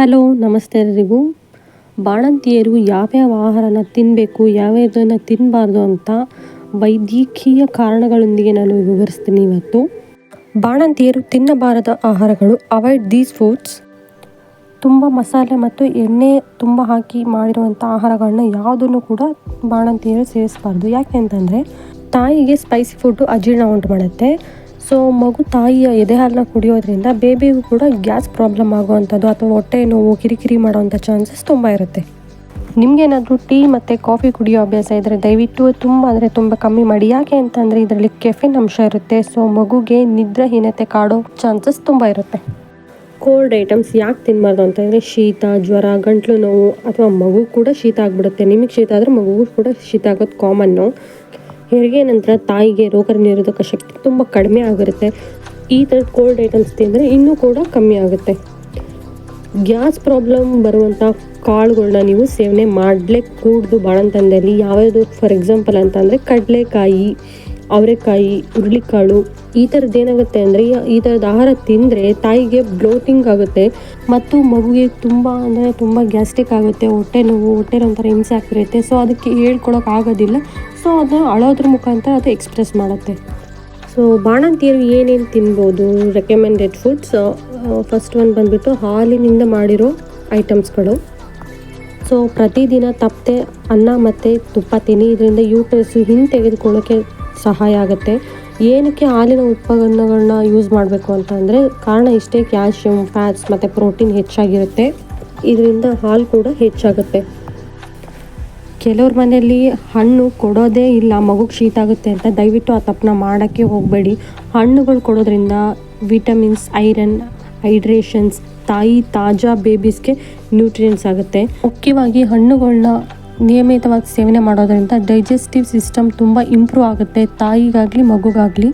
Hello, ನಮಸ್ತೆ ಎಲ್ರಿಗೂ. ಬಾಣಂತಿಯರು ಯಾವ್ಯಾವ ಆಹಾರನ ತಿನ್ನಬೇಕು ಯಾವ್ಯಾವುದನ್ನು ತಿನ್ನಬಾರ್ದು ಅಂತ ವೈದ್ಯಕೀಯ ಕಾರಣಗಳೊಂದಿಗೆ ನಾನು ವಿವರಿಸ್ತೀನಿ ಇವತ್ತು. ಬಾಣಂತಿಯರು ತಿನ್ನಬಾರದ ಆಹಾರಗಳು ಅವಾಯ್ಡ್ ದೀಸ್ ಫುಡ್ಸ್ ತುಂಬ ಮಸಾಲೆ ಮತ್ತು ಎಣ್ಣೆ ತುಂಬ ಹಾಕಿ ಮಾಡಿರುವಂಥ ಆಹಾರಗಳನ್ನ ಯಾವುದನ್ನು ಕೂಡ ಬಾಣಂತಿಯರು ಸೇವಿಸಬಾರ್ದು. ಯಾಕೆ ಅಂತಂದರೆ, ತಾಯಿಗೆ ಸ್ಪೈಸಿ ಫುಡ್ಡು ಅಜೀರ್ಣ ಉಂಟು ಮಾಡುತ್ತೆ. ಸೊ ಮಗು ತಾಯಿಯ ಎದೆ ಹಾಲನ್ನ ಕುಡಿಯೋದ್ರಿಂದ ಬೇಬಿಗೂ ಕೂಡ ಗ್ಯಾಸ್ ಪ್ರಾಬ್ಲಮ್ ಆಗುವಂಥದ್ದು ಅಥವಾ ಹೊಟ್ಟೆ ನೋವು, ಕಿರಿಕಿರಿ ಮಾಡುವಂಥ ಚಾನ್ಸಸ್ ತುಂಬ ಇರುತ್ತೆ. ನಿಮಗೇನಾದರೂ ಟೀ ಮತ್ತು ಕಾಫಿ ಕುಡಿಯೋ ಅಭ್ಯಾಸ ಇದ್ದರೆ ದಯವಿಟ್ಟು ತುಂಬ ಅಂದರೆ ತುಂಬ ಕಮ್ಮಿ ಮಾಡಿ. ಯಾಕೆ ಅಂತಂದರೆ ಇದರಲ್ಲಿ ಕೆಫಿನ್ ಅಂಶ ಇರುತ್ತೆ, ಸೊ ಮಗುಗೆ ನಿದ್ರಾಹೀನತೆ ಕಾಡೋ ಚಾನ್ಸಸ್ ತುಂಬ ಇರುತ್ತೆ. ಕೋಲ್ಡ್ ಐಟಮ್ಸ್ ಯಾಕೆ ತಿನ್ನಬಾರ್ದು ಅಂತಂದರೆ ಶೀತ, ಜ್ವರ, ಗಂಟ್ಲು ನೋವು ಅಥವಾ ಮಗು ಕೂಡ ಶೀತ ಆಗಿಬಿಡುತ್ತೆ. ನಿಮಗೆ ಶೀತ ಆದರೆ ಮಗುಗೂ ಕೂಡ ಶೀತ ಆಗೋದು ಕಾಮನ್ನು. ಹೆರಿಗೆ ನಂತರ ತಾಯಿಗೆ ರೋಗ ನಿರೋಧಕ ಶಕ್ತಿ ತುಂಬ ಕಡಿಮೆ ಆಗಿರುತ್ತೆ. ಈ ಥರದ ಕೋಲ್ಡ್ ಐಟಮ್ಸ್ ತಿಂದರೆ ಇನ್ನೂ ಕೂಡ ಕಮ್ಮಿ ಆಗುತ್ತೆ. ಗ್ಯಾಸ್ ಪ್ರಾಬ್ಲಮ್ ಬರುವಂಥ ಕಾಳುಗಳನ್ನ ನೀವು ಸೇವನೆ ಮಾಡಲೇ ಕೂಡ್ದು ಬಾಣಂತನದಲ್ಲಿ ಯಾವ್ಯಾವುದು ಫಾರ್ ಎಕ್ಸಾಂಪಲ್ ಅಂತಂದರೆ ಕಡಲೆಕಾಯಿ ಅವರೆಕಾಯಿ, ಹುರುಳಿಕಾಳು, ಈ ಥರದ್ದು ಏನಾಗುತ್ತೆ ಅಂದರೆ ಈ ಥರದ ಆಹಾರ ತಿಂದರೆ ತಾಯಿಗೆ ಬ್ಲೋಟಿಂಗ್ ಆಗುತ್ತೆ ಮತ್ತು ಮಗುಗೆ ತುಂಬ ಅಂದರೆ ತುಂಬ ಗ್ಯಾಸ್ಟ್ರಿಕ್ ಆಗುತ್ತೆ, ಹೊಟ್ಟೆ ನೋವು, ಹೊಟ್ಟೆ ಒಂಥರ ಹಿಂಸೆ ಆಗ್ತಿರುತ್ತೆ ಸೊ ಅದಕ್ಕೆ ಹೇಳ್ಕೊಳಕ್ಕೆ ಆಗೋದಿಲ್ಲ. ಸೊ ಅದನ್ನ ಅಳೋದ್ರ ಮುಖಾಂತರ ಅದು ಎಕ್ಸ್ಪ್ರೆಸ್ ಮಾಡುತ್ತೆ. ಸೊ ಬಾಣಂತಿಯರು ಏನೇನು ತಿನ್ಬೋದು? ರೆಕಮೆಂಡೆಡ್ ಫುಡ್ಸ್ ಫಸ್ಟ್ ಒನ್ ಬಂದುಬಿಟ್ಟು ಹಾಲಿನಿಂದ ಮಾಡಿರೋ ಐಟಮ್ಸ್ಗಳು ಸೊ ಪ್ರತಿದಿನ ತಪ್ಪದೆ ಅನ್ನ ಮತ್ತು ತುಪ್ಪ ತಿನ್ನಿ. ಇದರಿಂದ ಯೂಟ್ರಸ್ ಹಿಂದೆ ತೆಗೆದುಕೊಳ್ಳೋಕ್ಕೆ ಸಹಾಯ ಆಗುತ್ತೆ. ಏನಕ್ಕೆ ಹಾಲಿನ ಉತ್ಪನ್ನಗಳನ್ನ ಯೂಸ್ ಮಾಡಬೇಕು ಅಂತ ಅಂದರೆ ಕಾರಣ ಇಷ್ಟೇ ಕ್ಯಾಲ್ಶಿಯಂ ಫ್ಯಾಟ್ಸ್ ಮತ್ತು ಪ್ರೋಟೀನ್ ಹೆಚ್ಚಾಗಿರುತ್ತೆ. ಇದರಿಂದ ಹಾಲು ಕೂಡ ಹೆಚ್ಚಾಗುತ್ತೆ. ಕೆಲವ್ರ ಮನೆಯಲ್ಲಿ ಹಣ್ಣು ಕೊಡೋದೇ ಇಲ್ಲ, ಮಗುಗೆ ಶೀತ ಆಗುತ್ತೆ ಅಂತ ದಯವಿಟ್ಟು ಆ ತಪ್ಪನ್ನ ಮಾಡೋಕ್ಕೆ ಹೋಗಬೇಡಿ. ಹಣ್ಣುಗಳು ಕೊಡೋದ್ರಿಂದ ವಿಟಮಿನ್ಸ್ ಐರನ್ ಹೈಡ್ರೇಷನ್ಸ್ ತಾಯಿ ತಾಜಾ ಬೇಬೀಸ್ಗೆ ನ್ಯೂಟ್ರಿಯೆಂಟ್ಸ್ ಆಗುತ್ತೆ. ಮುಖ್ಯವಾಗಿ ಹಣ್ಣುಗಳನ್ನ ನಿಯಮಿತವಾಗಿ ಸೇವನೆ ಮಾಡೋದರಿಂದ ಡೈಜೆಸ್ಟಿವ್ ಸಿಸ್ಟಮ್ ತುಂಬ ಇಂಪ್ರೂವ್ ಆಗುತ್ತೆ. ತಾಯಿಗಾಗಲಿ, ಮಗುಗಾಗಲಿ.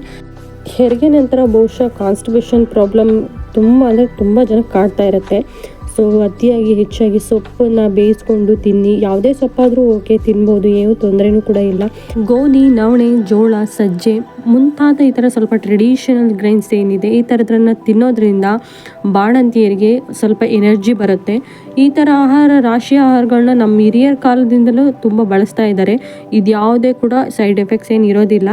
ಹೆರಿಗೆ ನಂತರ ಬಹುಶಃ ಕಾನ್ಸ್ಟಿಬೇಷನ್ ಪ್ರಾಬ್ಲಮ್ ತುಂಬ ಅಂದರೆ ತುಂಬ ಜನಕ್ಕೆ ಕಾಡ್ತಾ ಇರುತ್ತೆ. ಸೊ ಅತಿಯಾಗಿ ಹೆಚ್ಚಾಗಿ ಸೊಪ್ಪನ್ನ ಬೇಯಿಸ್ಕೊಂಡು ತಿನ್ನಿ. ಯಾವುದೇ ಸೊಪ್ಪಾದರೂ ಓಕೆ ತಿನ್ಬೋದು, ಏನು ತೊಂದರೆನೂ ಕೂಡ ಇಲ್ಲ. ಗೋಧಿ, ನವಣೆ, ಜೋಳ, ಸಜ್ಜೆ ಮುಂತಾದ ಈ ಥರ ಸ್ವಲ್ಪ ಟ್ರೆಡಿಷನಲ್ ಗ್ರೈನ್ಸ್ ಏನಿದೆ, ಈ ಥರದ್ರನ್ನ ತಿನ್ನೋದ್ರಿಂದ ಬಾಣಂತಿಯರಿಗೆ ಸ್ವಲ್ಪ ಎನರ್ಜಿ ಬರುತ್ತೆ. ಈ ಥರ ಆಹಾರ ರಾಶಿ ಆಹಾರಗಳನ್ನ ನಮ್ಮ ಹಿರಿಯರ ಕಾಲದಿಂದಲೂ ತುಂಬ ಬಳಸ್ತಾ ಇದ್ದಾರೆ. ಇದು ಯಾವುದೇ ಕೂಡ ಸೈಡ್ ಎಫೆಕ್ಟ್ಸ್ ಏನು ಇರೋದಿಲ್ಲ.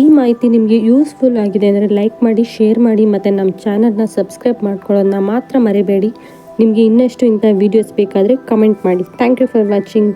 ಈ ಮಾಹಿತಿ ನಿಮಗೆ ಯೂಸ್ಫುಲ್ ಆಗಿದೆ ಅಂದರೆ ಲೈಕ್ ಮಾಡಿ ಶೇರ್ ಮಾಡಿ, ಮತ್ತು ನಮ್ಮ ಚಾನಲ್ನ ಸಬ್ಸ್ಕ್ರೈಬ್ ಮಾಡ್ಕೊಳ್ಳೋದನ್ನ ಮಾತ್ರ ಮರಿಬೇಡಿ. ನಿಮಗೆ ಇನ್ನಷ್ಟು ಇಂಥ ವೀಡಿಯೋಸ್ ಬೇಕಾದರೆ ಕಮೆಂಟ್ ಮಾಡಿ. Thank you for watching